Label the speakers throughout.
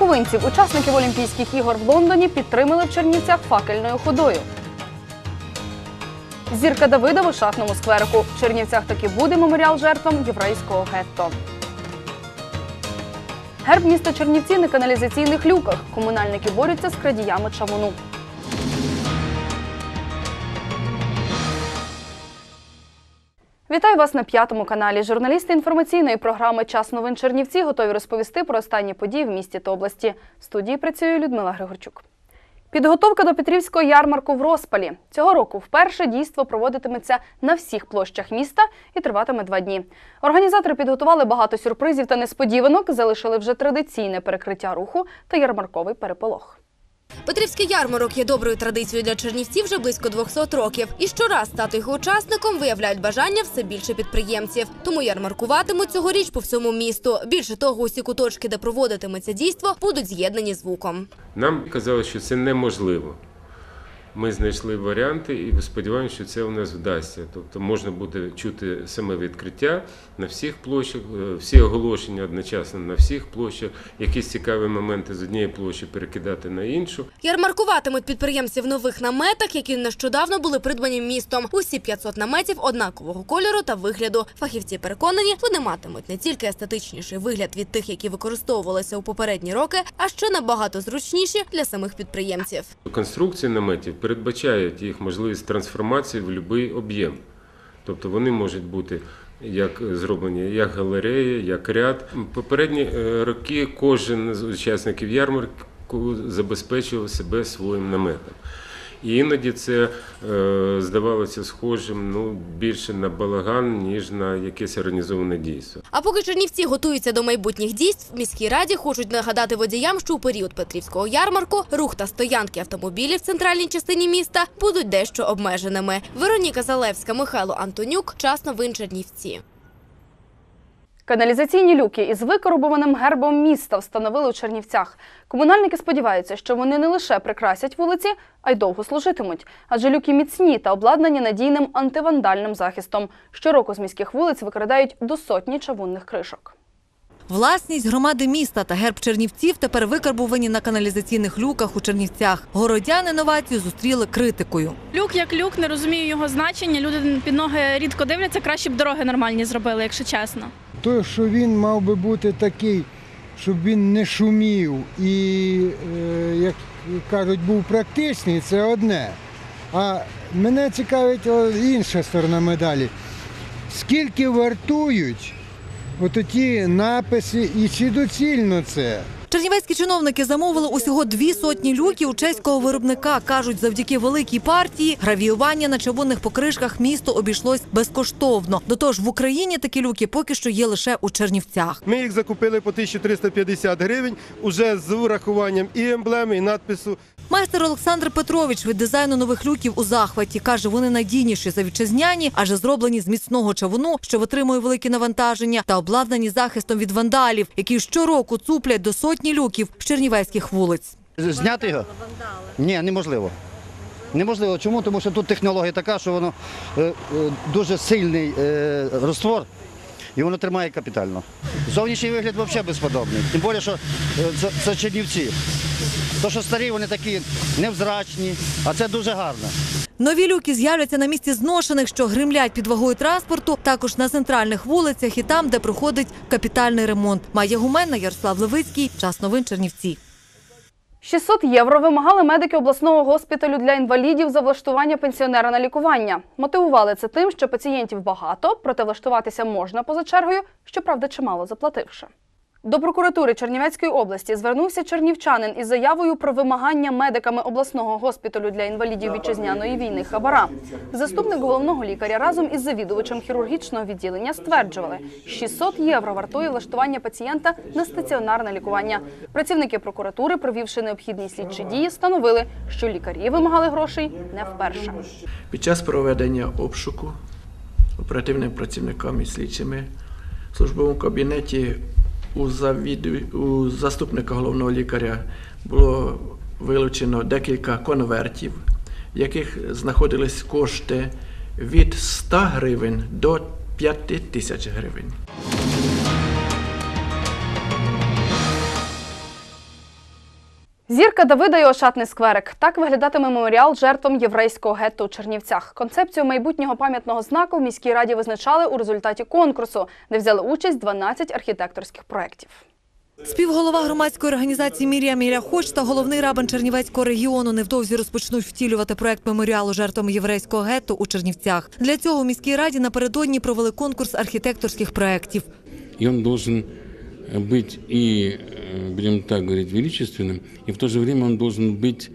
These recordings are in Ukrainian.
Speaker 1: Буковинців, учасників Олімпійських ігор в Лондоні, підтримали в Чернівцях факельною ходою. Зірка Давида в шахному скверику. В Чернівцях таки буде меморіал жертвам єврейського гетто. Герб міста Чернівці на каналізаційних люках. Комунальники борються з крадіями чавуну. Вітаю вас на п'ятому каналі. Журналісти інформаційної програми Час новин Чернівці готові розповісти про останні події в місті та області. В студії працює Людмила Григорчук. Підготовка до Петрівського ярмарку в розпалі. Цього року вперше дійство проводитиметься на всіх площах міста і триватиме два дні. Організатори підготували багато сюрпризів та несподіванок, залишили вже традиційне перекриття руху та ярмарковий переполох.
Speaker 2: Петрівський ярмарок є доброю традицією для чернівців вже близько 200 років. І щораз стати його учасником виявляють бажання все більше підприємців. Тому ярмаркуватимуть цьогоріч по всьому місту. Більше того, усі куточки, де проводитиметься дійство, будуть з'єднані звуком.
Speaker 3: Нам казали, що це неможливо. Ми знайшли варіанти і сподіваємося, що це у нас вдасться. Тобто можна буде чути саме відкриття на всіх площах, е, всі оголошення одночасно на всіх площах, якісь цікаві моменти з однієї площі перекидати на іншу.
Speaker 2: Ярмаркуватимуть підприємці в нових наметах, які нещодавно були придбані містом. Усі 500 наметів однакового кольору та вигляду. Фахівці переконані, вони матимуть не тільки естетичніший вигляд від тих, які використовувалися у попередні роки, а ще набагато зручніші для самих підприємців.
Speaker 3: Конструкції наметів передбачають їх можливість трансформації в будь-який об'єм. Тобто вони можуть бути як зроблені як галереї, як ряд. Попередні е, роки кожен з учасників ярмарку забезпечував себе своїм наметом. І іноді це е, здавалося схожим ну, більше на балаган, ніж на якесь організоване дійство.
Speaker 2: А поки чернівці готуються до майбутніх дійств, в міській раді хочуть нагадати водіям, що у період Петрівського ярмарку рух та стоянки автомобілів в центральній частині міста будуть дещо обмеженими. Вероніка Залевська, Михайло Антонюк. Час новин Чернівці.
Speaker 1: Каналізаційні люки із викорбованим гербом міста встановили у Чернівцях. Комунальники сподіваються, що вони не лише прикрасять вулиці, а й довго служитимуть. Адже люки міцні та обладнані надійним антивандальним захистом. Щороку з міських вулиць викрадають до сотні чавунних кришок.
Speaker 4: Власність громади міста та герб Чернівців тепер викарбувані на каналізаційних люках у Чернівцях. Городяни новацію зустріли критикою.
Speaker 5: Люк як люк, не розумію його значення. Люди під ноги рідко дивляться, краще б дороги нормальні зробили, якщо чесно.
Speaker 6: То, що він мав би бути такий, щоб він не шумів і, е, як кажуть, був практичний, це одне. А мене цікавить інша сторона медалі. Скільки вартують от ті написи і чи доцільно це?
Speaker 4: Чернівецькі чиновники замовили усього дві сотні люків у чеського виробника. Кажуть, завдяки великій партії гравіювання на чавунних покришках місто обійшлось безкоштовно. До того ж, в Україні такі люки поки що є лише у Чернівцях.
Speaker 7: Ми їх закупили по 1350 гривень, уже з урахуванням і емблеми, і надпису.
Speaker 4: Майстер Олександр Петрович від дизайну нових люків у захваті каже, вони надійніші за вітчизняні, адже зроблені з міцного чавуну, що витримує великі навантаження, та обладнані захистом від вандалів, які щороку цуплять до сотні люків з чернівецьких вулиць.
Speaker 8: Зняти його? Ні, неможливо. Неможливо. Чому? Тому що тут технологія така, що воно е, е, дуже сильний е, розтвор і воно тримає капітально. Зовнішній вигляд взагалі безподобний. Тим більше, що це Чернівці. То, що старі, вони такі невзрачні, а це дуже гарно.
Speaker 4: Нові люки з'являться на місці зношених, що гримлять під вагою транспорту, також на центральних вулицях і там, де проходить капітальний ремонт. Має гуменна Ярослав Левицький. Час новин Чернівці.
Speaker 1: 600 євро вимагали медики обласного госпіталю для інвалідів за влаштування пенсіонера на лікування. Мотивували це тим, що пацієнтів багато, проте влаштуватися можна поза чергою, щоправда, чимало заплативши. До прокуратури Чернівецької області звернувся чернівчанин із заявою про вимагання медиками обласного госпіталю для інвалідів вітчизняної війни хабара. Заступник головного лікаря разом із завідувачем хірургічного відділення стверджували, 600 євро вартує влаштування пацієнта на стаціонарне лікування. Працівники прокуратури, провівши необхідні слідчі дії, встановили, що лікарі вимагали грошей не вперше.
Speaker 9: Під час проведення обшуку оперативними працівниками і слідчими в службовому кабінеті у, завід... у заступника головного лікаря було вилучено декілька конвертів, в яких знаходились кошти від 100 гривень до 5 тисяч гривень.
Speaker 1: Зірка Давида і Ошатний скверик. Так виглядатиме меморіал жертвам єврейського гетто у Чернівцях. Концепцію майбутнього пам'ятного знаку в міській раді визначали у результаті конкурсу, де взяли участь 12 архітекторських проєктів.
Speaker 4: Співголова громадської організації Мірія Міря Хоч та головний рабин Чернівецького регіону невдовзі розпочнуть втілювати проект меморіалу жертвам єврейського гетто у Чернівцях. Для цього у міській раді напередодні провели конкурс архітекторських проєктів.
Speaker 10: И он должен быть и, э, будем так говорить, величественным, и в то же время он должен быть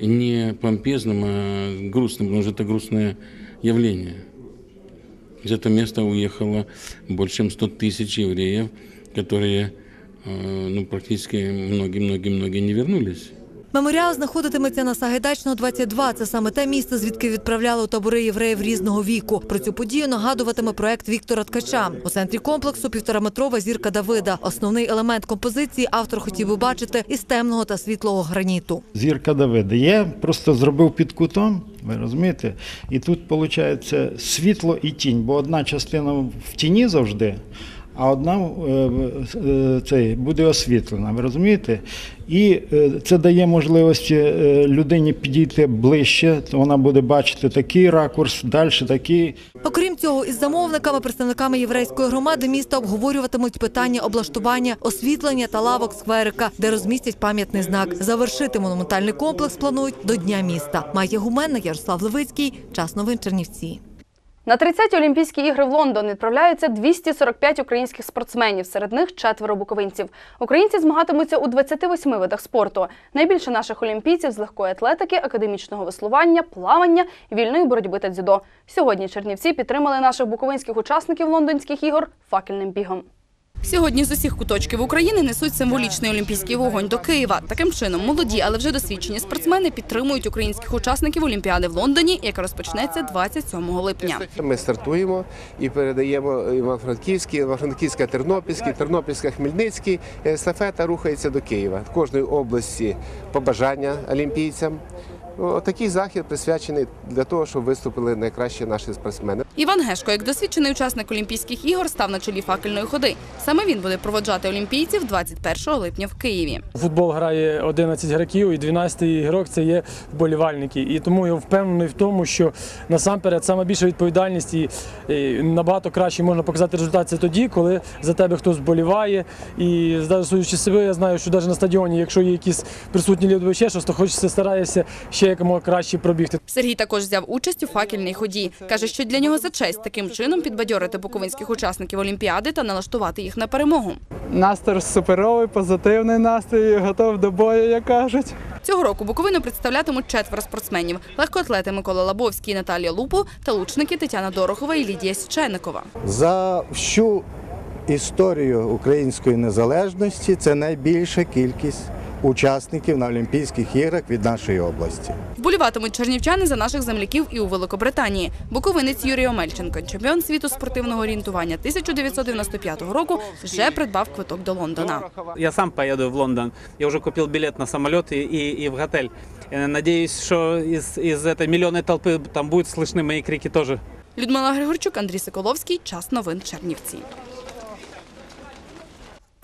Speaker 10: не помпезным, а грустным, потому что это грустное явление. Из этого места уехало больше, чем 100 тысяч евреев, которые э, ну, практически многие-многие-многие не вернулись.
Speaker 4: Меморіал знаходитиметься на Сагайдачного 22. Це саме те місце, звідки відправляли у табори євреїв різного віку. Про цю подію нагадуватиме проект Віктора Ткача. У центрі комплексу півтораметрова зірка Давида. Основний елемент композиції автор хотів би бачити із темного та світлого граніту.
Speaker 11: Зірка Давида. Я просто зробив під кутом, ви розумієте? І тут виходить світло і тінь, бо одна частина в тіні завжди, а одна е, е, цей, буде освітлена, ви розумієте? І е, це дає можливості людині підійти ближче, вона буде бачити такий ракурс, далі такий.
Speaker 4: Окрім цього, із замовниками, представниками єврейської громади міста обговорюватимуть питання облаштування, освітлення та лавок скверика, де розмістять пам'ятний знак. Завершити монументальний комплекс планують до Дня міста. Майя Гуменна, Ярослав Левицький. Час новин Чернівці.
Speaker 1: На 30-ті Олімпійські ігри в Лондон відправляються 245 українських спортсменів, серед них четверо буковинців. Українці змагатимуться у 28 видах спорту. Найбільше наших олімпійців з легкої атлетики, академічного веслування, плавання, вільної боротьби та дзюдо. Сьогодні Чернівці підтримали наших буковинських учасників лондонських ігор факельним бігом.
Speaker 12: Сьогодні з усіх куточків України несуть символічний олімпійський вогонь до Києва. Таким чином, молоді, але вже досвідчені спортсмени підтримують українських учасників Олімпіади в Лондоні, яка розпочнеться 27 липня.
Speaker 13: Ми стартуємо і передаємо Івано-Франківський, Івано-Франківська, Тернопільський, Тернопільська, Хмельницький. Естафета рухається до Києва. В кожної області побажання олімпійцям. Такий захід присвячений для того, щоб виступили найкращі наші спортсмени.
Speaker 12: Іван Гешко, як досвідчений учасник Олімпійських ігор, став на чолі факельної ходи. Саме він буде проводжати олімпійців 21 липня в Києві.
Speaker 14: Футбол грає 11 гравців, і 12-й ігрок це є вболівальники. І тому я впевнений в тому, що насамперед саме більша відповідальність і набагато краще можна показати результат це тоді, коли за тебе хтось вболіває. І судячи себе, я знаю, що навіть на стадіоні, якщо є якісь присутні люди ще щось, то хочеться стараєшся ще якомога краще пробігти.
Speaker 12: Сергій також взяв участь у факельній ході. Каже, що для нього за честь таким чином підбадьорити буковинських учасників Олімпіади та налаштувати їх на перемогу.
Speaker 15: Настрій суперовий, позитивний настрій, готов до бою, як кажуть.
Speaker 12: Цього року Буковину представлятимуть четверо спортсменів: легкоатлети Микола Лабовський, і Наталія Лупу та лучники Тетяна Дорохова і Лідія Січеникова.
Speaker 16: За всю історію української незалежності це найбільша кількість учасників на Олімпійських іграх від нашої області.
Speaker 12: Вболіватимуть чернівчани за наших земляків і у Великобританії. Буковинець Юрій Омельченко, чемпіон світу спортивного орієнтування 1995 року, вже придбав квиток до Лондона.
Speaker 17: Я сам поеду в Лондон. Я уже купил билет на самолет и, и, и в готель. Э, Надеюсь, что из, из этой миллионной толпы там будут слышны мои крики тоже.
Speaker 12: Людмила Григорчук, Андрій Соколовський. Час новин Чернівці.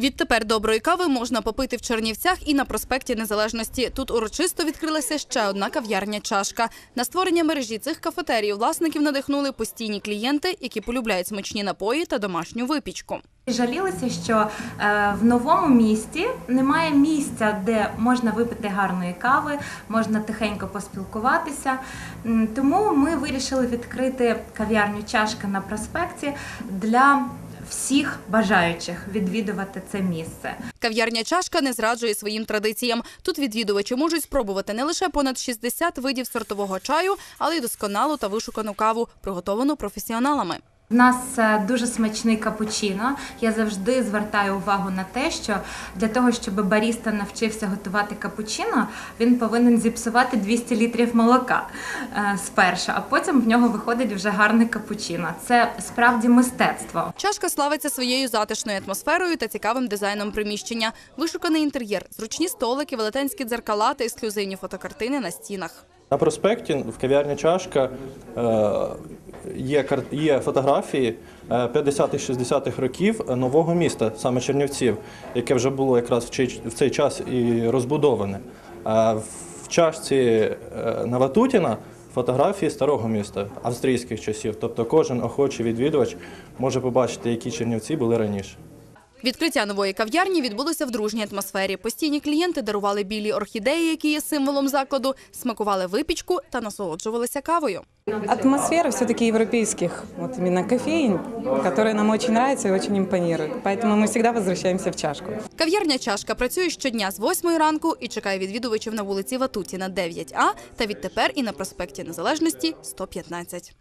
Speaker 12: Відтепер доброї кави можна попити в Чернівцях і на проспекті Незалежності. Тут урочисто відкрилася ще одна кав'ярня чашка. На створення мережі цих кафетерій власників надихнули постійні клієнти, які полюбляють смачні напої та домашню випічку.
Speaker 18: Жалілися, що е, в новому місті немає місця, де можна випити гарної кави, можна тихенько поспілкуватися. Тому ми вирішили відкрити кав'ярню чашка на проспекті для всіх бажаючих відвідувати це місце.
Speaker 12: Кав'ярня чашка не зраджує своїм традиціям. Тут відвідувачі можуть спробувати не лише понад 60 видів сортового чаю, але й досконалу та вишукану каву, приготовану професіоналами.
Speaker 18: У нас е, дуже смачний капучино. Я завжди звертаю увагу на те, що для того, щоб баріста навчився готувати капучино, він повинен зіпсувати 200 літрів молока е, спершу, а потім в нього виходить вже гарне капучино. Це справді мистецтво.
Speaker 12: Чашка славиться своєю затишною атмосферою та цікавим дизайном приміщення. Вишуканий інтер'єр, зручні столики, велетенські дзеркала та ексклюзивні фотокартини на стінах.
Speaker 19: На проспекті в кав'ярні чашка е, є, є фотографії е, 50-60-х років нового міста, саме Чернівців, яке вже було якраз в цей, час і розбудоване. А в чашці е, на Ватутіна фотографії старого міста, австрійських часів. Тобто кожен охочий відвідувач може побачити, які Чернівці були раніше.
Speaker 12: Відкриття нової кав'ярні відбулося в дружній атмосфері. Постійні клієнти дарували білі орхідеї, які є символом закладу, смакували випічку та насолоджувалися кавою.
Speaker 20: Атмосфера все-таки европейских, вот именно кофеин, которая нам очень нравится и очень импонирует. Поэтому мы всегда возвращаемся в чашку.
Speaker 12: Кав'ярня чашка працює щодня з 8 ранку і чекає відвідувачів на вулиці Ватутіна 9А та відтепер і на проспекті Незалежності 115.